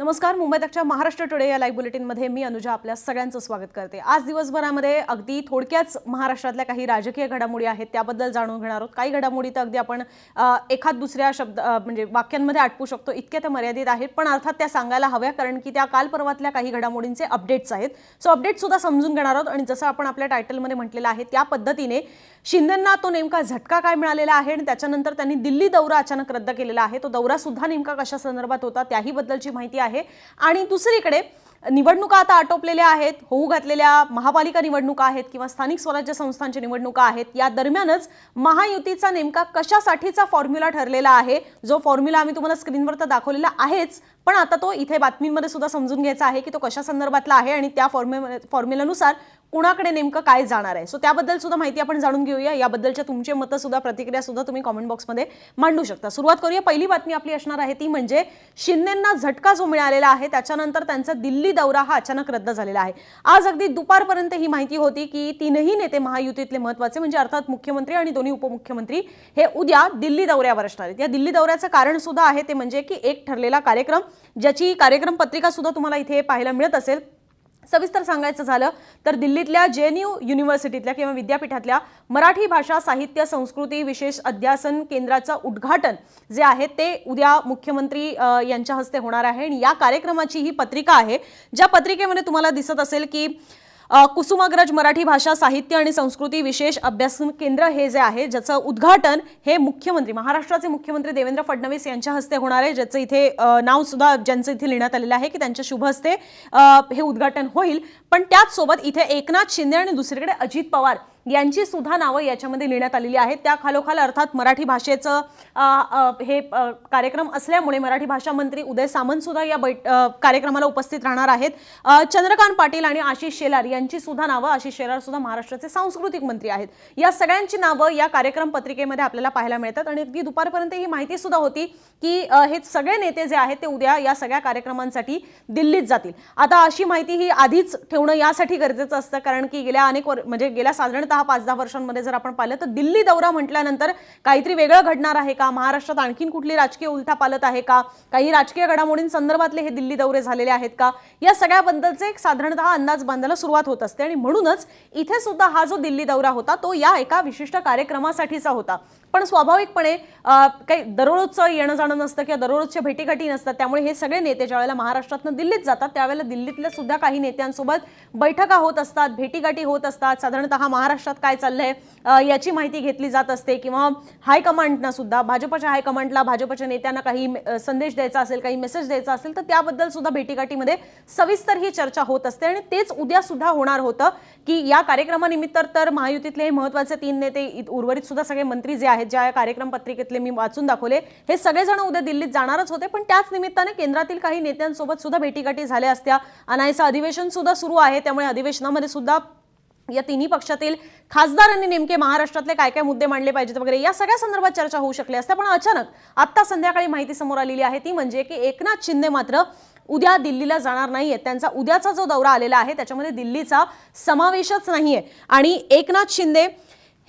नमस्कार मुंबई तकच्या महाराष्ट्र टुडे या लाईव्ह बुलेटिनमध्ये मी अनुजा आपल्या सगळ्यांचं स्वागत करते. आज दिवसभरामध्ये अगदी थोडक्याच महाराष्ट्रातल्या काही राजकीय घडामोडी आहेत त्याबद्दल जाणून घेणार आहोत. काही घडामोडी तर अगदी आपण एखाद दुसऱ्या शब्द म्हणजे वाक्यांमध्ये आटपू शकतो इतक्या त्या मर्यादित आहेत. पण अर्थात त्या सांगायला हव्या कारण की त्या काल परवातल्या काही घडामोडींचे अपडेट्स आहेत. सो अपडेट सुद्धा समजून घेणार आहोत आणि जसं आपण आपल्या टायटलमध्ये म्हटलेलं आहे त्या पद्धतीने शिंदेंना तो नेमका झटका काय मिळालेला आहे आणि त्याच्यानंतर त्यांनी दिल्ली दौरा अचानक रद्द केलेला आहे. तो दौरा सुद्धा नेमका कशा संदर्भात होता त्याही बद्दलची माहिती आहे. आणि दुसरीकडे निवडणुका आता आटोपलेल्या आहेत होऊ घातलेल्या महापालिका निवडणुका आहेत किंवा स्थानिक स्वराज्य संस्थांच्या निवडणुका आहेत या दरम्यानच महायुतीचा नेमका कशासाठीचा फॉर्म्युला ठरलेला आहे? जो फॉर्म्युला आम्ही तुम्हाला स्क्रीनवर तर दाखवलेला आहेच पण आता तो इथे बातमींमध्ये सुद्धा समजून घ्यायचा आहे की तो कशा संदर्भातला आहे आणि त्या फॉर्म्यु फॉर्म्युलानुसार कुणाकडे नेमकं काय जाणार आहे? सो त्याबद्दल सुद्धा माहिती आपण जाणून घेऊया. याबद्दलच्या तुमचे मतं सुद्धा प्रतिक्रिया सुद्धा तुम्ही कॉमेंट बॉक्समध्ये मांडू शकता. सुरुवात करूया. पहिली बातमी आपली असणार आहे ती म्हणजे शिंदेंना झटका जो मिळालेला आहे त्याच्यानंतर त्यांचा दिल्ली दौरा हा अचानक रद्द झालेला आहे. आज अगदी दुपारपर्यंत ही माहिती होती की तीनही नेते महायुतीतले महत्त्वाचे म्हणजे अर्थात मुख्यमंत्री आणि दोन्ही उपमुख्यमंत्री हे उद्या दिल्ली दौऱ्यावर असणार आहेत. या दिल्ली दौऱ्याचं कारण सुद्धा आहे ते म्हणजे की एक ठरलेला कार्यक्रम ज्याची कार्यक्रम पत्रिका सुद्धा तुम्हाला इथे पाहायला मिळत असेल. सविस्तर सांगायचं झालं तर दिल्लीतल्या जे एन यू युनिव्हर्सिटीतल्या किंवा विद्यापीठातल्या मराठी भाषा साहित्य संस्कृती विशेष अध्यासन केंद्राचं उद्घाटन जे आहे ते उद्या मुख्यमंत्री यांच्या हस्ते होणार आहे. आणि या कार्यक्रमाची ही पत्रिका आहे ज्या पत्रिकेमध्ये तुम्हाला दिसत असेल की कुसुमाग्रज मराठी भाषा साहित्य आणि संस्कृती विशेष अभ्यासन केंद्र हे जे आहे ज्याचं उद्घाटन हे मुख्यमंत्री महाराष्ट्राचे मुख्यमंत्री देवेंद्र फडणवीस यांच्या हस्ते होणार आहे ज्याचं इथे नाव सुद्धा ज्यांचं इथे लिहिण्यात आलेलं आहे की त्यांच्या शुभ हस्ते हे उद्घाटन होईल. पण त्याचसोबत इथे एकनाथ शिंदे आणि दुसरीकडे अजित पवार यांची सुद्धा नावं याच्यामध्ये लिहिण्यात आलेली आहेत. त्या खालोखाल अर्थात मराठी भाषेचं हे कार्यक्रम असल्यामुळे मराठी भाषा मंत्री उदय सामंत सुद्धा या बैठ कार्यक्रमाला उपस्थित राहणार आहेत. चंद्रकांत पाटील आणि आशिष शेलार यांची सुद्धा नावं आशिष शेलार सुद्धा महाराष्ट्राचे सांस्कृतिक मंत्री आहेत. या सगळ्यांची नावं या कार्यक्रम पत्रिकेमध्ये आपल्याला पाहायला मिळतात आणि अगदी दुपारपर्यंत ही माहिती सुद्धा होती की हे सगळे नेते जे आहेत ते उद्या या सगळ्या कार्यक्रमांसाठी दिल्लीत जातील. आता अशी माहिती ही आधीच ठेवणं यासाठी गरजेचं असतं कारण की गेल्या अनेक वर म्हणजे गेल्या साधारणतः पाच दहा वर्षांमध्ये जर आपण पाहिलं तर दिल्ली दौरा म्हटल्यानंतर काहीतरी वेगळं घडणार आहे का? महाराष्ट्रात आणखीन कुठली राजकीय उलथा पालत आहे का? काही राजकीय घडामोडींसंदर्भातले हे दिल्ली दौरे झालेले आहेत का? या सगळ्याबद्दलचे एक साधारणतः अंदाज बांधायला सुरुवात होत असते. आणि म्हणूनच इथे सुद्धा हा जो दिल्ली दौरा होता तो या एका विशिष्ट कार्यक्रमासाठीचा होता. पण स्वाभाविकपणे काही दररोजचं येणं जाणं नसतं किंवा दररोजच्या भेटीगाठी नसतात त्यामुळे हे सगळे नेते ज्यावेळेला महाराष्ट्रातनं दिल्लीत जातात त्यावेळेला दिल्लीतल्या सुद्धा काही नेत्यांसोबत बैठका होत असतात भेटीगाठी होत असतात. साधारणतः महाराष्ट्रात काय चाललंय याची माहिती घेतली जात असते किंवा हायकमांडना सुद्धा भाजपच्या हायकमांडला भाजपच्या नेत्यांना काही संदेश द्यायचा असेल काही मेसेज द्यायचा असेल तर त्याबद्दल सुद्धा भेटीगाठीमध्ये सविस्तर ही चर्चा होत असते आणि तेच उद्या सुद्धा होणार होतं. की या कार्यक्रमानिमित्त तर महायुतीतले हे महत्त्वाचे तीन नेते उर्वरित सुद्धा सगळे मंत्री जे आहेत ज्या कार्यक्रम पत्रिकेतले मी वाचून दाखवले हे सगळेजण उद्या दिल्लीत जाणारच होते. पण त्याच निमित्ताने केंद्रातील काही नेत्यांसोबत सुद्धा भेटीगाठी झाल्या असत्या. अनायचं अधिवेशन सुद्धा सुरू आहे. त्यामुळे अधिवेशनामध्ये सुद्धा या तिन्ही पक्षातील खासदारांनी नेमके महाराष्ट्रातले काय काय मुद्दे मांडले पाहिजेत वगैरे या सगळ्या संदर्भात चर्चा होऊ शकली असते. पण अचानक आत्ता संध्याकाळी माहिती समोर आलेली आहे ती म्हणजे की एकनाथ शिंदे मात्र उद्या दिल्लीला जाणार नाहीये. त्यांचा उद्याचा जो दौरा आलेला आहे त्याच्यामध्ये दिल्लीचा समावेशच नाहीये. आणि एकनाथ शिंदे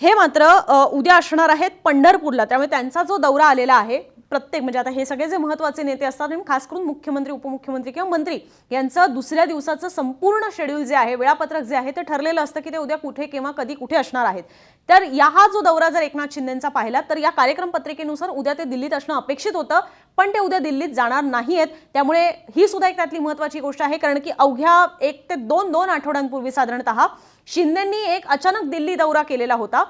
हे मात्र उद्या असणार आहेत पंढरपूरला. त्यामुळे त्यांचा जो दौरा आलेला आहे प्रत्येक म्हणजे आता हे सगळे जे महत्त्वाचे नेते असतात खास करून मुख्यमंत्री उपमुख्यमंत्री किंवा मंत्री यांचं दुसऱ्या दिवसाचं संपूर्ण शेड्यूल जे आहे वेळापत्रक जे आहे ते ठरलेलं असतं की ते उद्या कुठे किंवा कधी कुठे असणार आहेत. तर या हा जो दौरा जर एकनाथ शिंदेचा पाहिला तर या कार्यक्रम पत्रिकेनुसार उद्या ते दिल्लीत असणं अपेक्षित होतं. पण ते उद्या दिल्लीत जाणार नाही आहेत त्यामुळे ही सुद्धा एक त्यातली महत्वाची गोष्ट आहे कारण की अवघ्या एक ते दोन दोन आठवड्यांपूर्वी साधारणतः शिंदेंनी एक अचानक दिल्ली दौरा केलेला होता.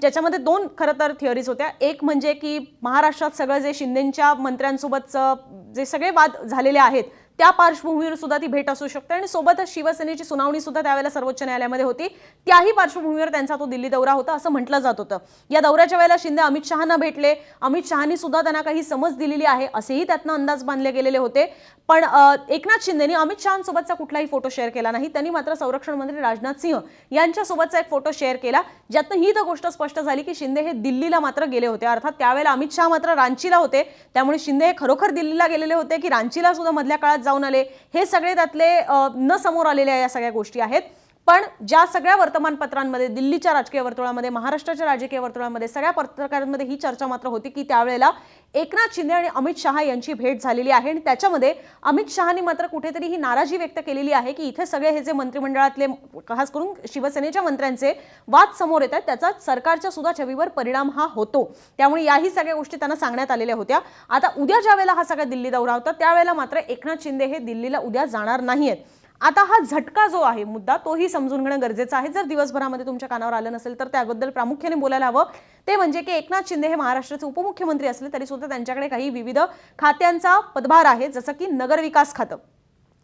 ज्याच्यामध्ये दोन खरं तर थिअरीज होत्या. एक म्हणजे की महाराष्ट्रात सगळं जे शिंदेंच्या मंत्र्यांसोबतचं जे सगळे वाद झालेले आहेत त्या पार्श्वभूमीवर सुद्धा ती भेट असू शकते आणि सोबतच शिवसेनेची सुनावणी सुद्धा त्यावेळेला सर्वोच्च न्यायालयामध्ये होती. त्याही पार्श्वभूमीवर त्यांचा तो दिल्ली दौरा होता असं म्हटलं जात होतं. या दौऱ्याच्या वेळेला शिंदे अमित शहाना भेटले. अमित शहानी सुद्धा त्यांना काही समज दिलेली आहे असेही त्यातनं अंदाज बांधले गेलेले होते. पण एकनाथ शिंदेनी अमित शहासोबतचा कुठलाही फोटो शेअर केला नाही. त्यांनी मात्र संरक्षण मंत्री राजनाथ सिंह यांच्यासोबतचा एक फोटो शेअर केला ज्यातनं ही तर गोष्ट स्पष्ट झाली की शिंदे हे दिल्लीला मात्र गेले होते. अर्थात त्यावेळेला अमित शहा मात्र रांचीला होते. त्यामुळे शिंदे हे खरोखर दिल्लीला गेलेले होते की रांचीला सुद्धा मधल्या काळात जाऊन आले. हे सगळे त्यातले न समोर आलेल्या या सगळ्या गोष्टी आहेत. पण ज्या सगळ्या वर्तमानपत्रांमध्ये दिल्लीच्या राजकीय वर्तुळामध्ये महाराष्ट्राच्या राजकीय वर्तुळामध्ये सगळ्या पत्रकारांमध्ये ही चर्चा मात्र होती की त्यावेळेला एकनाथ शिंदे आणि अमित शहा यांची भेट झालेली आहे आणि त्याच्यामध्ये अमित शहानी मात्र कुठेतरी ही नाराजी व्यक्त केलेली आहे की इथे सगळे हे जे मंत्रिमंडळातले खास करून शिवसेनेच्या मंत्र्यांचे वाद समोर येत आहेत त्याचा सरकारच्या सुद्धा छवीवर परिणाम हा होतो. त्यामुळे याही सगळ्या गोष्टी त्यांना सांगण्यात आलेल्या होत्या. आता उद्या ज्या वेळेला हा सगळा दिल्ली दौरा होता त्यावेळेला मात्र एकनाथ शिंदे हे दिल्लीला उद्या जाणार नाही आहेत आता हा झटका जो आहे मुद्दा तोही समजून घेणं गरजेचं आहे. जर दिवसभरामध्ये तुमच्या कानावर आलं नसेल तर त्याबद्दल प्रामुख्याने बोलायला हवं. ते म्हणजे की एकनाथ शिंदे हे महाराष्ट्राचे उपमुख्यमंत्री असले तरी सुद्धा त्यांच्याकडे काही विविध खात्यांचा पदभार आहे जसं की नगरविकास खातं.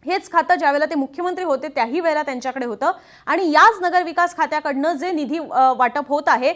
हेच खातं ज्यावेळेला ते मुख्यमंत्री होते त्याही वेळेला त्यांच्याकडे होतं. आणि याच नगरविकास खात्याकडनं जे निधी वाटप होत आहे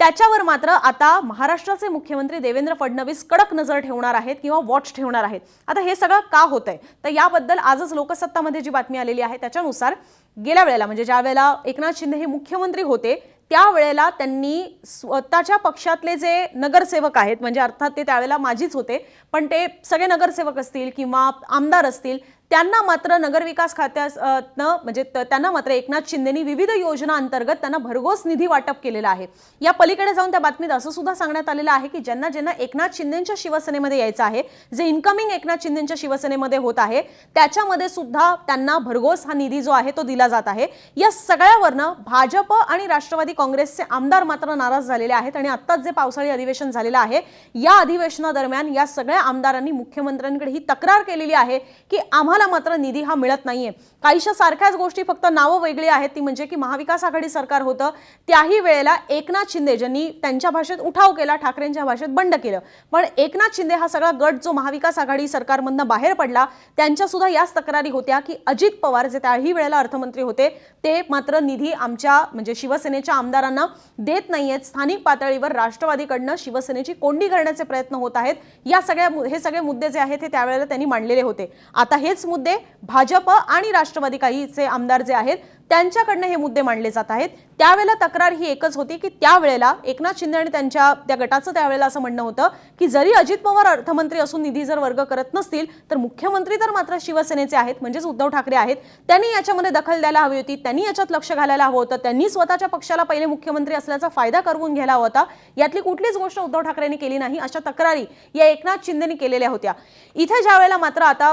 त्याच्यावर मात्र आता महाराष्ट्राचे मुख्यमंत्री देवेंद्र फडणवीस कडक नजर ठेवणार आहेत किंवा वॉच ठेवणार आहेत. आता हे सगळं का होत आहे तर याबद्दल आजच लोकसत्तामध्ये जी बातमी आलेली आहे त्याच्यानुसार गेल्या वेळेला म्हणजे ज्या वेळेला एकनाथ शिंदे हे मुख्यमंत्री होते त्यावेळेला त्यांनी स्वतःच्या पक्षातले जे नगरसेवक आहेत म्हणजे अर्थात ते त्यावेळेला माझीच होते पण ते सगळे नगरसेवक असतील किंवा आमदार असतील त्यांना मात्र नगरविकास खात्यानं म्हणजे त- त्यांना मात्र एकनाथ शिंदेनी विविध योजना अंतर्गत त्यांना भरघोस निधी वाटप केलेला आहे. या पलीकडे जाऊन त्या बातमीत असं सुद्धा सांगण्यात आलेलं आहे की ज्यांना ज्यांना एकनाथ शिंदेच्या शिवसेनेमध्ये यायचं आहे जे इन्कमिंग एकनाथ शिंदेच्या शिवसेनेमध्ये होत आहे त्याच्यामध्ये सुद्धा त्यांना भरघोस हा निधी जो आहे तो दिला जात आहे. या सगळ्यावरनं भाजप आणि राष्ट्रवादी काँग्रेसचे आमदार मात्र नाराज झालेले आहेत आणि आत्ताच जे पावसाळी अधिवेशन झालेलं आहे या अधिवेशनादरम्यान या सगळ्या आमदारांनी मुख्यमंत्र्यांकडे ही तक्रार केलेली आहे की आम्हाला मात्र निधी हा मिळत नाहीये. काहीशा सारख्याच गोष्टी फक्त नावं वेगळी आहेत. ती म्हणजे की महाविकास आघाडी सरकार होतं. त्याही वेळेला एकनाथ शिंदे ज्यांनी त्यांच्या भाषेत उठाव केला ठाकरेंच्या भाषेत बंड केलं. पण एकनाथ शिंदे हा सगळा गट जो महाविकास आघाडी सरकारमधनं बाहेर पडला त्यांच्या सुद्धा याच तक्रारी होत्या की अजित पवार जे त्याही वेळेला अर्थमंत्री होते ते मात्र निधी आमच्या म्हणजे शिवसेनेच्या आमदारांना देत नाहीयेत. स्थानिक पातळीवर राष्ट्रवादीकडनं शिवसेनेची कोंडी करण्याचे प्रयत्न होत आहेत. या सगळ्या मु- हे सगळे मुद्दे जे आहेत हे त्यावेळेला त्यांनी मांडलेले होते. आता हेच मुद्दे भाजप आणि राष्ट्र राष्ट्रवादी काहीचे आमदार जे आहेत त्यांच्याकडनं हे मुद्दे मांडले जात आहेत. त्यावेळेला तक्रार ही एकच होती की त्यावेळेला एकनाथ शिंदे आणि त्यांच्या त्या गटाचं त्यावेळेला असं म्हणणं होतं की जरी अजित पवार अर्थमंत्री असून निधी जर वर्ग करत नसतील तर मुख्यमंत्री तर मात्र शिवसेनेचे आहेत म्हणजेच उद्धव ठाकरे आहेत. त्यांनी याच्यामध्ये दखल द्यायला हवी होती त्यांनी याच्यात लक्ष घालायला हवं होतं त्यांनी स्वतःच्या पक्षाला पहिले मुख्यमंत्री असल्याचा फायदा करवून घ्यायला होता. यातली कुठलीच गोष्ट उद्धव ठाकरेंनी केली नाही अशा तक्रारी या एकनाथ शिंदेनी केलेल्या होत्या. इथे ज्या वेळेला मात्र आता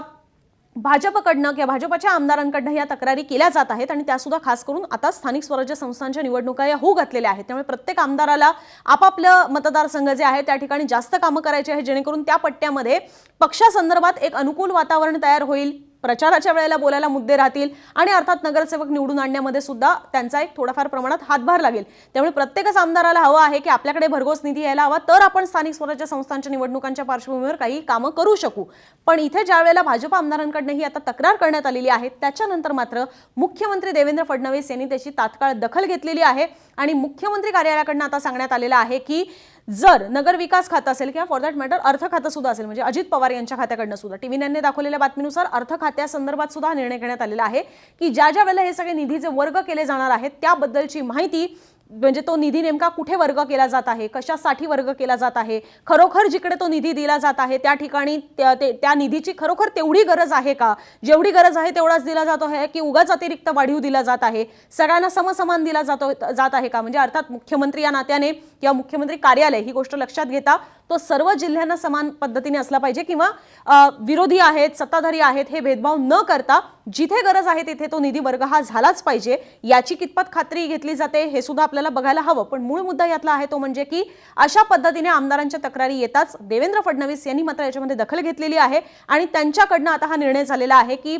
भाजपकडनं किंवा भाजपच्या आमदारांकडनं या तक्रारी केल्या जात आहेत आणि त्यासुद्धा खास करून आता स्थानिक स्वराज्य संस्थांच्या निवडणुका या होऊ घातलेल्या आहेत. त्यामुळे प्रत्येक आमदाराला आपापलं मतदारसंघ जे आहे त्या ठिकाणी जास्त कामं करायची आहे जेणेकरून त्या पट्ट्यामध्ये पक्षासंदर्भात एक अनुकूल वातावरण तयार होईल. प्रचाराच्या वेळेला बोलायला मुद्दे राहतील आणि अर्थात नगरसेवक निवडून आणण्यामध्ये सुद्धा त्यांचा एक थोडाफार प्रमाणात हातभार लागेल. त्यामुळे प्रत्येकच आमदाराला हवं आहे की आपल्याकडे भरघोस निधी यायला हवा तर आपण स्थानिक स्वराज्य संस्थांच्या निवडणुकांच्या पार्श्वभूमीवर काही कामं करू शकू. पण इथे ज्या वेळेला भाजप आमदारांकडनं ही आता तक्रार करण्यात आलेली आहे त्याच्यानंतर मात्र मुख्यमंत्री देवेंद्र फडणवीस यांनी त्याची तात्काळ दखल घेतलेली आहे. आणि मुख्यमंत्री कार्यालयाकडनं आता सांगण्यात आलेलं आहे की जर नगरविकास खातं असेल किंवा फॉर दॅट मॅटर अर्थ खातं सुद्धा असेल म्हणजे अजित पवार यांच्या खात्याकडनं सुद्धा टी व्ही नाईनने दाखवलेल्या बातमीनुसार अर्थ खात्यासंदर्भात सुद्धा निर्णय घेण्यात आलेला आहे की ज्या ज्या वेळेला हे सगळे निधीचे वर्ग केले जाणार आहेत त्याबद्दलची माहिती म्हणजे तो निधी नेमका कुठे वर्ग केला जात आहे? कशासाठी वर्ग केला जात आहे? खरोखर जिकडे तो निधी दिला जात आहे त्या ठिकाणी त्या ते- त्या निधीची खरोखर तेवढी गरज आहे का? जेवढी गरज आहे तेवढाच दिला जातो आहे की उगाच अतिरिक्त वाढीव दिला जात आहे? सगळ्यांना समसमान दिला जातो जात आहे का? म्हणजे अर्थात मुख्यमंत्री या नात्याने किंवा मुख्यमंत्री कार्यालय ही गोष्ट लक्षात घेता तो सर्व जिल्ह्यांना समान पद्धतीने असला पाहिजे किंवा विरोधी आहेत सत्ताधारी आहेत हे भेदभाव न करता जिथे गरज आहे तिथे तो निधी वर्ग हा झालाच पाहिजे याची कितपत खात्री घेतली जाते हे सुद्धा आपल्याला बघायला हवं. पण मूळ मुद्दा यातला आहे तो म्हणजे की अशा पद्धतीने आमदारांच्या तक्रारी येताच देवेंद्र फडणवीस यांनी मात्र याच्यामध्ये दखल घेतलेली आहे आणि त्यांच्याकडनं आता हा निर्णय झालेला आहे की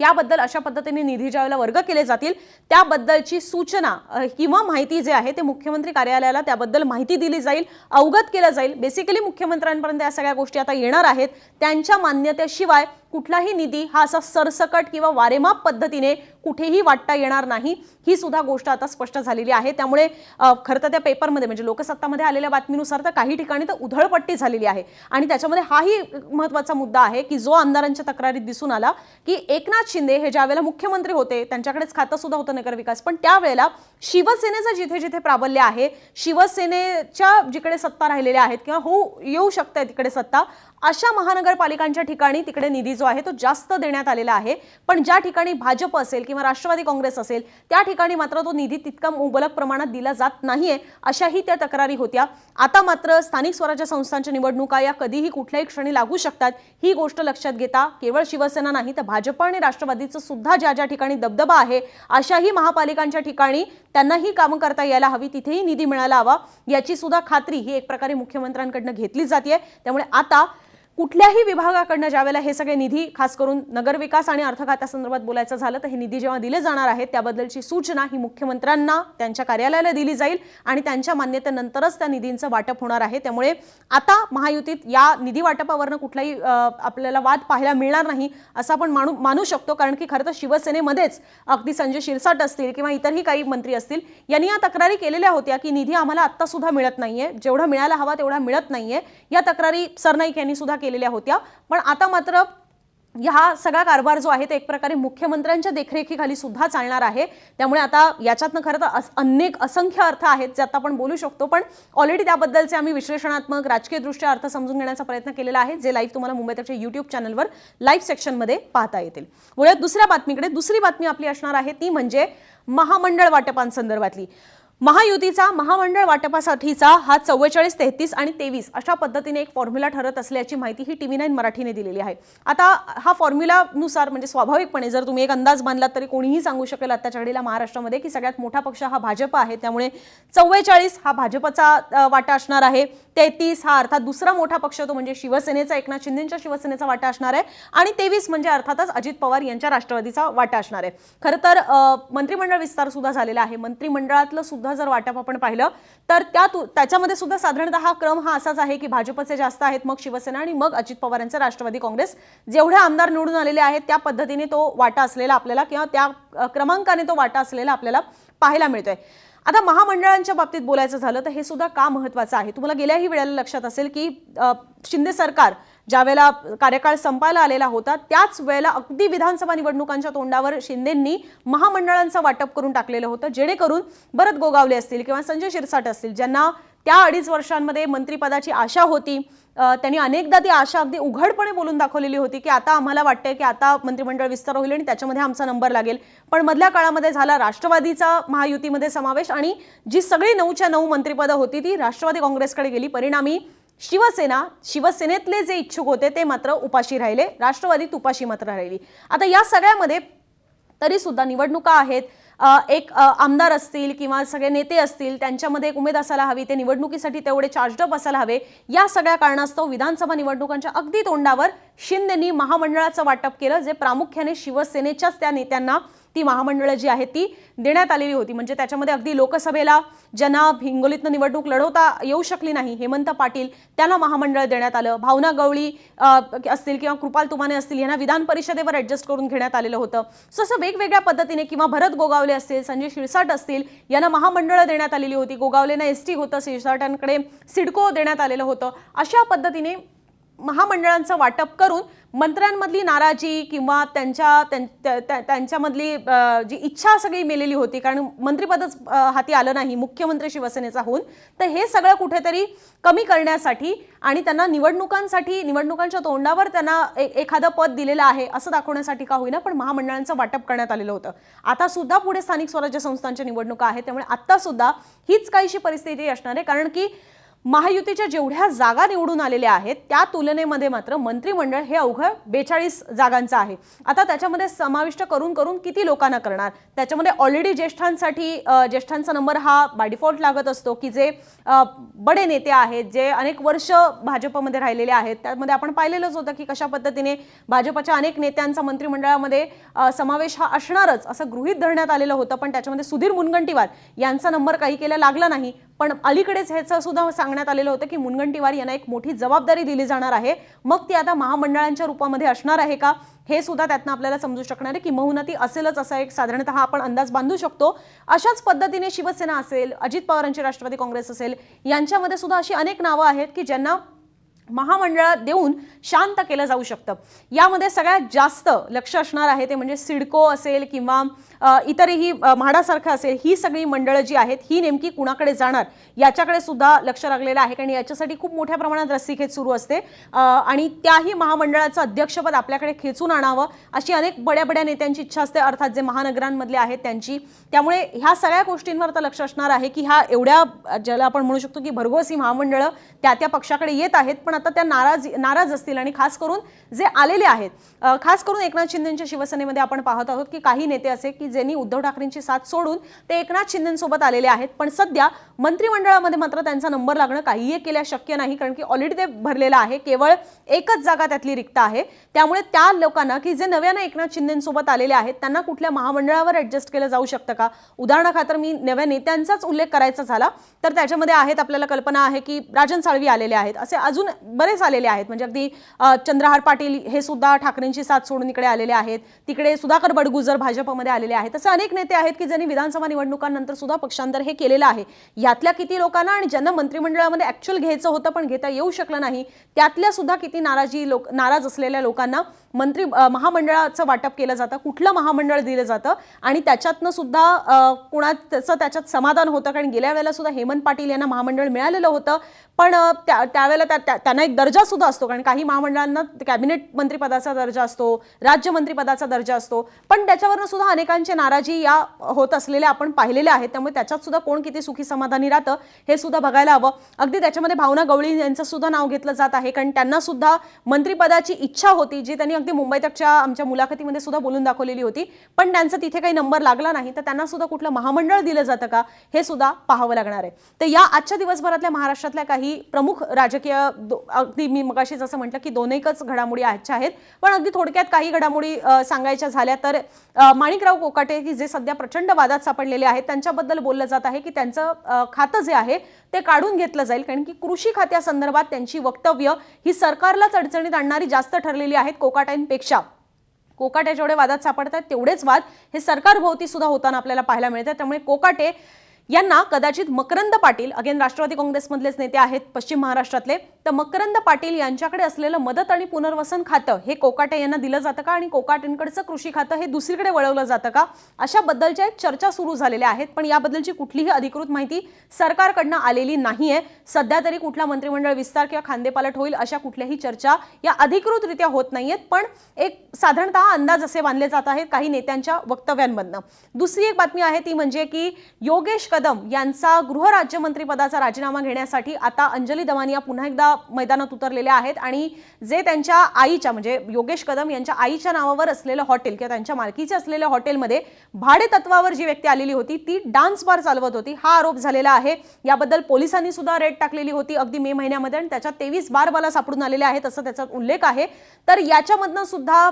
याबद्दल अशा पद्धतीने निधी ज्यावेळेला वर्ग केले जातील त्याबद्दलची सूचना किंवा माहिती जे आहे ते मुख्यमंत्री कार्यालयाला त्याबद्दल माहिती दिली जाईल अवगत केलं जाईल. बेसिकली मुख्यमंत्र्यांपर्यंत या सगळ्या गोष्टी आता येणार आहेत. त्यांच्या मान्यतेशिवाय कुठलाही निधी हा असा सरसकट किंवा वारेमाप पद्धतीने कुठेही वाटता येणार नाही ही सुद्धा गोष्ट आता स्पष्ट झालेली आहे. त्यामुळे खरं तर त्या पेपरमध्ये म्हणजे लोकसत्तामध्ये आलेल्या बातमीनुसार तर काही ठिकाणी तर उधळपट्टी झालेली आहे. आणि त्याच्यामध्ये हाही महत्त्वाचा मुद्दा आहे की जो आमदारांच्या तक्रारीत दिसून आला की एकनाथ शिंदे हे ज्यावेळेला मुख्यमंत्री होते त्यांच्याकडेच खातं सुद्धा होतं नगरविकास पण त्यावेळेला शिवसेनेचं जिथे जिथे प्राबल्य आहे शिवसेनेच्या जिकडे सत्ता राहिलेल्या आहेत किंवा होऊ येऊ शकते तिकडे सत्ता अशा महानगरपालिकांच्या ठिकाणी तिकडे निधी जो आहे तो जास्त देण्यात आलेला आहे. पण ज्या ठिकाणी भाजप असेल किंवा राष्ट्रवादी काँग्रेस असेल त्या ठिकाणी मात्र तो निधी तितका मुबलक प्रमाणात दिला जात नाहीये अशाही त्या तक्रारी होत्या. आता मात्र स्थानिक स्वराज्य संस्थांच्या निवडणुका या कधीही कुठल्याही क्षणी लागू शकतात ही गोष्ट लक्षात घेता केवळ शिवसेना नाही तर भाजप आणि राष्ट्रवादीचं सुद्धा ज्या ज्या ठिकाणी दबदबा आहे अशाही महापालिकांच्या ठिकाणी त्यांनाही कामं करता यायला हवी तिथेही निधी मिळायला हवा याची सुद्धा खात्री ही एक प्रकारे मुख्यमंत्र्यांकडनं घेतली जाते त्यामुळे आता कुठल्याही विभागाकडनं ज्यावेळेला हे सगळे निधी खास करून नगरविकास आणि अर्थखात्यासंदर्भात बोलायचं झालं तर हे निधी जेव्हा दिले जाणार आहेत त्याबद्दलची सूचना ही मुख्यमंत्र्यांना त्यांच्या कार्यालयाला दिली जाईल आणि त्यांच्या मान्यतेनंतरच त्या निधींचं वाटप होणार आहे. त्यामुळे आता महायुतीत या निधी वाटपावरनं कुठलाही आपल्याला वाद पाहायला मिळणार नाही असं आपण मानू मानू शकतो. कारण की खरं तर शिवसेनेमध्येच अगदी संजय शिरसाट असतील किंवा इतरही काही मंत्री असतील यांनी या तक्रारी केलेल्या होत्या की निधी आम्हाला आत्तासुद्धा मिळत नाहीये. जेवढा मिळायला हवा तेवढा मिळत नाहीये. या तक्रारी सरनाईक यांनी सुद्धा केली केलेल्या होत्या. पण आता मात्र हा सगळा कारभार जो आहे ते एक प्रकारे मुख्यमंत्र्यांच्या देखरेखीखाली सुद्धा चालणार आहे. त्यामुळे आता याच्यातनं खरं तर अनेक असंख्य अर्थ आहेत जे आता आपण बोलू शकतो. पण ऑलरेडी त्याबद्दलचे आम्ही विश्लेषणात्मक राजकीयदृष्ट्या अर्थ समजून घेण्याचा प्रयत्न केलेला आहे जे लाईव्ह तुम्हाला मुंबईतच्या युट्यूब चॅनलवर लाईव्ह सेक्शनमध्ये पाहता येतील. वळूयात दुसऱ्या बातमीकडे. दुसरी बातमी आपली असणार आहे ती म्हणजे महामंडळ वाटपांसंदर्भातली. महायुतीचा महामंडळ वाटपासाठीचा हा चव्वेचाळीस तेहतीस आणि तेवीस अशा पद्धतीने एक फॉर्म्युला ठरत असल्याची माहिती ही टी व्ही नाईन मराठीने दिलेली आहे. आता हा फॉर्म्युलानुसार म्हणजे स्वाभाविकपणे जर तुम्ही एक अंदाज बांधलात तरी कोणीही सांगू शकेल आत्ताच्या घडीला महाराष्ट्रामध्ये की सगळ्यात मोठा पक्ष हा भाजप आहे. त्यामुळे चव्वेचाळीस हा भाजपचा वाटा असणार आहे. तेहतीस हा अर्थात दुसरा मोठा पक्ष तो म्हणजे शिवसेनेचा एकनाथ शिंदेच्या शिवसेनेचा वाटा असणार आहे. आणि तेवीस म्हणजे अर्थातच अजित पवार यांच्या राष्ट्रवादीचा वाटा असणार आहे. खरं तर मंत्रिमंडळ विस्तार सुद्धा झालेला आहे. मंत्रिमंडळातलं सुद्धा जर वाटप आपण पाहिलं तर त्या तु- त्याच्यामध्ये सुद्धा साधारणतः हा क्रम हा असाच आहे की भाजपचे जास्त आहेत मग शिवसेना आणि मग अजित पवार राष्ट्रवादी काँग्रेस. जेवढे आमदार निवडून आलेले आहेत त्या पद्धतीने तो वाटा असलेला आपल्याला किंवा त्या क्रमांकाने तो वाटा असलेला आपल्याला पाहायला मिळतोय. आता महामंडळांच्या बाबतीत बोलायचं झालं तर हे सुद्धा का महत्वाचं आहे? तुम्हाला गेल्याही वेळेला लक्षात असेल की शिंदे सरकार ज्या वेळेला कार्यकाळ संपायला आलेला होता त्याच वेळेला अगदी विधानसभा निवडणुकांच्या तोंडावर शिंदेंनी महामंडळांचं वाटप करून टाकलेलं होतं जेणेकरून भरत गोगावले असतील किंवा संजय शिरसाट असतील ज्यांना त्या अडीच वर्षांमध्ये मंत्रिपदाची आशा होती त्यांनी अनेकदा ती आशा अगदी उघडपणे बोलून दाखवलेली होती की आता आम्हाला वाटतंय की आता मंत्रिमंडळ विस्तार होईल आणि त्याच्यामध्ये आमचा नंबर लागेल. पण मधल्या काळामध्ये झाला राष्ट्रवादीचा महायुतीमध्ये समावेश आणि जी सगळी नऊच्या नऊ मंत्रिपदं होती ती राष्ट्रवादी काँग्रेसकडे गेली. परिणामी शिवसेना शिवसेनेतले जे इच्छुक होते ते मात्र उपाशी राहिले. राष्ट्रवादीत उपाशी मात्र राहिली. आता या सगळ्यामध्ये तरी सुद्धा निवडणुका आहेत. एक आमदार असतील किंवा सगळे नेते असतील त्यांच्यामध्ये एक उमेद असायला हवी. ते निवडणुकीसाठी तेवढे चार्जडअप असायला हवे. या सगळ्या कारणास्तव विधानसभा निवडणुकांच्या अगदी तोंडावर शिंदेनी महामंडळाचं वाटप केलं जे प्रामुख्याने शिवसेनेच्याच त्या नेत्यांना ती महामंडळं जी आहेत ती देण्यात आलेली होती. म्हणजे त्याच्यामध्ये अगदी लोकसभेला ज्यांना हिंगोलीतनं निवडणूक लढवता येऊ शकली नाही हेमंत पाटील त्यांना महामंडळ देण्यात आलं. भावना गवळी असतील किंवा कृपाल तुमाने असतील यांना विधान परिषदेवर ॲडजस्ट करून घेण्यात आलेलं होतं. सो असं वेगवेगळ्या पद्धतीने किंवा भरत गोगावले असतील संजय शिरसाट असतील यांना महामंडळं देण्यात आलेली होती. गोगावलेनं एस टी होतं शिरसाटांकडे सिडको देण्यात आलेलं होतं. अशा पद्धतीने महामंडळांचं वाटप करून मंत्र्यांमधली नाराजी किंवा त्यांच्या त्यां- त्या- त्या- त्यांच्यामधली जी इच्छा सगळी मेलेली होती कारण मंत्रिपदच हाती आलं नाही मुख्यमंत्री शिवसेनेचा होऊन तर हे सगळं कुठेतरी कमी करण्यासाठी आणि त्यांना निवडणुकांसाठी निवडणुकांच्या तोंडावर त्यांना ए- एखादं पद दिलेलं आहे असं दाखवण्यासाठी का होईना पण महामंडळांचं वाटप करण्यात आलेलं होतं. आता सुद्धा पुढे स्थानिक स्वराज्य संस्थांच्या निवडणुका आहेत त्यामुळे आत्तासुद्धा सुद्धा हीच काहीशी परिस्थिती असणार आहे कारण की महायुतीच्या जेवढ्या जागा निवडून आलेल्या आहेत त्या तुलनेमध्ये मात्र मंत्रिमंडळ हे अवघं बेचाळीस जागांचं आहे. आता त्याच्यामध्ये समाविष्ट करून करून किती लोकांना करणार? त्याच्यामध्ये ऑलरेडी ज्येष्ठांसाठी ज्येष्ठांचा नंबर हा बाय डिफॉल्ट लागत असतो की जे बडे नेते आहेत जे अनेक वर्ष भाजपमध्ये राहिलेले आहेत. त्यामध्ये आपण पाहिलेलंच होतं की कशा पद्धतीने भाजपच्या अनेक नेत्यांचा मंत्रिमंडळामध्ये समावेश हा असणारच असं गृहीत धरण्यात आलेलं होतं. पण त्याच्यामध्ये सुधीर मुनगंटीवार यांचा नंबर काही केला लागला नाही. पण अलीकडेच ह्याचं सुद्धा सांग सांगण्यात आलेलं होतं की मुनगंटीवार यांना एक मोठी जबाबदारी दिली जाणार आहे. मग ती आता महामंडळांच्या रूपामध्ये असणार आहे का? हे सुद्धा त्यातनं आपल्याला समजू शकणार आहे किंबहुना ती असेलच असा एक साधारणतः आपण अंदाज बांधू शकतो. अशाच पद्धतीने शिवसेना असेल अजित पवारांची राष्ट्रवादी काँग्रेस असेल यांच्यामध्ये सुद्धा अशी अनेक नावं आहेत की ज्यांना महामंडळात देऊन शांत केलं जाऊ शकतं. यामध्ये सगळ्यात जास्त लक्ष असणार आहे ते म्हणजे सिडको असेल किंवा इतरही म्हाडासारखं असेल ही सगळी मंडळं जी आहेत ही नेमकी कुणाकडे जाणार? याच्याकडे सुद्धा लक्ष लागलेलं आहे कारण याच्यासाठी खूप मोठ्या प्रमाणात रस्सीखेच सुरू असते. आणि त्याही महामंडळाचं अध्यक्षपद आपल्याकडे खेचून आणावं अशी अनेक बड्या बड्या नेत्यांची इच्छा असते अर्थात जे महानगरांमधले आहेत त्यांची. त्यामुळे ह्या सगळ्या गोष्टींवर तर लक्ष असणार आहे की ह्या एवढ्या ज्याला आपण म्हणू शकतो की भरघोस ही महामंडळं त्या त्या पक्षाकडे येत आहेत पण आता त्या नाराज नाराज असतील आणि खास करून जे आलेले आहेत खास करून एकनाथ शिंदेच्या शिवसेनेमध्ये आपण पाहत आहोत की काही नेते असे की ज्यांनी उद्धव ठाकरेंची साथ सोडून ते एकनाथ शिंदेसोबत आलेले आहेत. पण सध्या मंत्रिमंडळामध्ये मात्र त्यांचा नंबर लागणं काहीही केल्या शक्य नाही कारण की ऑलरेडी ते भरलेलं आहे. केवळ एकच जागा त्यातली रिक्त आहे. त्यामुळे त्या लोकांना की जे नव्यानं एकनाथ शिंदेसोबत आलेले आहेत त्यांना कुठल्या महामंडळावर ऍडजस्ट केलं जाऊ शकतं का? उदाहरणाखातर मी नव्या नेत्यांचाच उल्लेख करायचा झाला तर त्याच्यामध्ये आहेत आपल्याला कल्पना आहे की राजन साळवी आलेले आहेत. असे अजून बरेच आलेले आहेत. म्हणजे अगदी चंद्रहार पाटील हे सुद्धा ठाकरेंची साथ सोडून इकडे आलेले आहेत. तिकडे सुधाकर बडगुजर भाजपमध्ये आलेले आहेत. असे अनेक नेते आहेत की ज्यांनी विधानसभा निवडणुकांनंतर सुद्धा पक्षांतर हे केलेलं आहे. यातल्या किती लोकांना आणि ज्यांना मंत्रिमंडळामध्ये ऍक्च्युअल घ्यायचं होतं पण घेता येऊ शकलं नाही त्यातल्या सुद्धा किती नाराजी लोक नाराज असलेल्या लोकांना मंत्री महामंडळाचं वाटप केलं जातं कुठलं महामंडळ दिलं जातं आणि त्याच्यातनं सुद्धा कुणाचं त्याच्यात समाधान होतं? कारण गेल्या वेळेला सुद्धा हेमंत पाटील यांना महामंडळ मिळालेलं होतं. पण त्या त्यावेळेला त्या- त्या- त्यांना एक दर्जा सुद्धा असतो. कारण काही महामंडळांना कॅबिनेट मंत्रीपदाचा दर्जा असतो राज्यमंत्रीपदाचा दर्जा असतो. पण त्याच्यावरनं सुद्धा अनेकांची नाराजी या होत असलेल्या आपण पाहिलेल्या आहेत. त्यामुळे त्याच्यात सुद्धा कोण किती सुखी समाधानी राहतं हे सुद्धा बघायला हवं. अगदी त्याच्यामध्ये भावना गवळी यांचं सुद्धा नाव घेतलं जात आहे. कारण त्यांना सुद्धा मंत्रिपदाची इच्छा होती जी त्यांनी अगदी मुंबई तकच्या आमच्या मुलाखतीमध्ये सुद्धा बोलून दाखवलेली होती. पण त्यांचा तिथे काही नंबर लागला नाही तर त्यांना सुद्धा कुठलं महामंडळ दिलं जातं का हे सुद्धा पाहावं लागणार आहे. तर या आजच्या दिवसभरातल्या महाराष्ट्रातल्या काही प्रमुख राजकीय अगदी मी मगाशी जसं म्हटलं की दोन एकच घडामोडी आजच्या आहेत. पण अगदी थोडक्यात काही घडामोडी सांगायच्या झाल्या तर माणिकराव कोकाटे की जे सध्या प्रचंड वादात सापडलेले आहेत त्यांच्याबद्दल बोललं जात आहे की त्यांचं खातं जे आहे ते काढून घेतलं जाईल कारण की कृषी खात्यासंदर्भात त्यांची वक्तव्य ही सरकारलाच अडचणीत आणणारी जास्त ठरलेली आहेत. कोकाट्यांपेक्षा कोकाटे जेवढे वादात सापडतात तेवढेच वाद हे सरकारभोवती सुद्धा होताना आपल्याला पाहायला मिळतात. त्यामुळे कोकाटे यांना कदाचित मकरंद पाटील अगेन राष्ट्रवादी काँग्रेसमधलेच नेते आहेत पश्चिम महाराष्ट्रातले तर मकरंद पाटील यांच्याकडे असलेलं मदत आणि पुनर्वसन खातं हे कोकाटे यांना दिलं जातं का? आणि कोकाटेंकडचं कृषी खातं हे दुसरीकडे वळवलं जातं का? अशाबद्दलच्या एक चर्चा सुरू झालेल्या आहेत पण याबद्दलची कुठलीही अधिकृत माहिती सरकारकडनं आलेली नाहीये. सध्या तरी कुठला मंत्रिमंडळ विस्तार किंवा खांदेपालट होईल अशा कुठल्याही चर्चा या अधिकृतरित्या होत नाहीयेत पण एक साधारणतः अंदाज असे बांधले जात आहेत काही नेत्यांच्या वक्तव्यांमधनं. दुसरी एक बातमी आहे ती म्हणजे की योगेश कदम यांचा गृहराज्यमंत्रीपदाचा राजीनामा घेण्यासाठी आता अंजली दमानिया पुन्हा एकदा मैदानात उतरलेल्या आहेत आणि जे त्यांच्या आईच्या म्हणजे योगेश कदम यांच्या आईच्या नावावर असलेलं हॉटेल किंवा त्यांच्या मालकीचे असलेल्या हॉटेलमध्ये भाडे तत्वावर जी व्यक्ती आलेली होती ती डान्स बार चालवत होती. हा आरोप झालेला आहे. याबद्दल पोलिसांनी सुद्धा रेड टाकलेली होती अगदी मे महिन्यामध्ये आणि त्याच्यात तेवीस बार मला सापडून आलेले आहेत असं त्याचा उल्लेख आहे. तर याच्यामधनं सुद्धा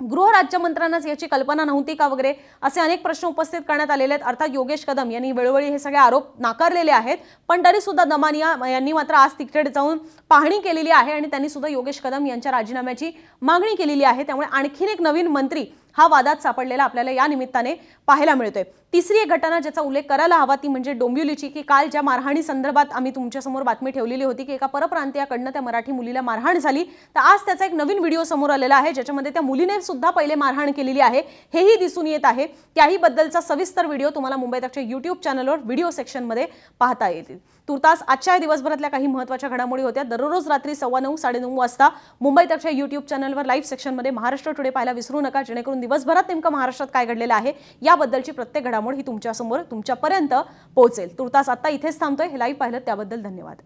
गृहराज्यमंत्र्यांनाच याची कल्पना नव्हती का वगैरे? असे अनेक प्रश्न उपस्थित करण्यात आलेले आहेत. अर्थात योगेश कदम यांनी वेळोवेळी हे सगळे आरोप नाकारलेले आहेत. पण तरी सुद्धा दमानिया यांनी मात्र आज तिकडे जाऊन पाहणी केलेली आहे आणि त्यांनी सुद्धा योगेश कदम यांच्या राजीनाम्याची मागणी केलेली आहे. त्यामुळे आणखीन एक नवीन मंत्री हा वादात सापडलेला आपल्याला या निमित्ताने पाहायला मिळतोय. तिसरी एक घटना ज्याचा उल्लेख करायला हवा ती म्हणजे डोंबिवलीची की काल ज्या मारहाणी संदर्भात आम्ही तुमच्यासमोर बातमी ठेवलेली होती की एका परप्रांतीयाकडनं त्या मराठी मुलीला मारहाण झाली. तर आज त्याचा एक नवीन व्हिडिओ समोर आलेला आहे ज्याच्यामध्ये त्या मुलीने सुद्धा पहिले मारहाण केलेली आहे. हेही दिसून येत आहे. त्याही बद्दलचा सविस्तर व्हिडिओ तुम्हाला मुंबई तकच्या युट्यूब चॅनलवर व्हिडिओ सेक्शनमध्ये पाहता येतील. तुर्तास आजच्या दिवसभरातल्या काही महत्त्वाच्या घडामोडी होत्या. दररोज रात्री सव्वा नऊ साडेनऊ वाजता मुंबई तकच्या युट्यूब चॅनलवर लाईव्ह सेक्शनमध्ये महाराष्ट्र टुडे पाहायला विसरू नका. जेणेकरून दिवसभरात नेमकं महाराष्ट्रात काय घडलेलं आहे याबद्दलची प्रत्येक घडामोड ही तुमच्यासमोर तुमच्यापर्यंत पोहोचेल. तुर्तास आता इथेच थांबतोय. हे लाईव्ह पाहिलं त्याबद्दल धन्यवाद.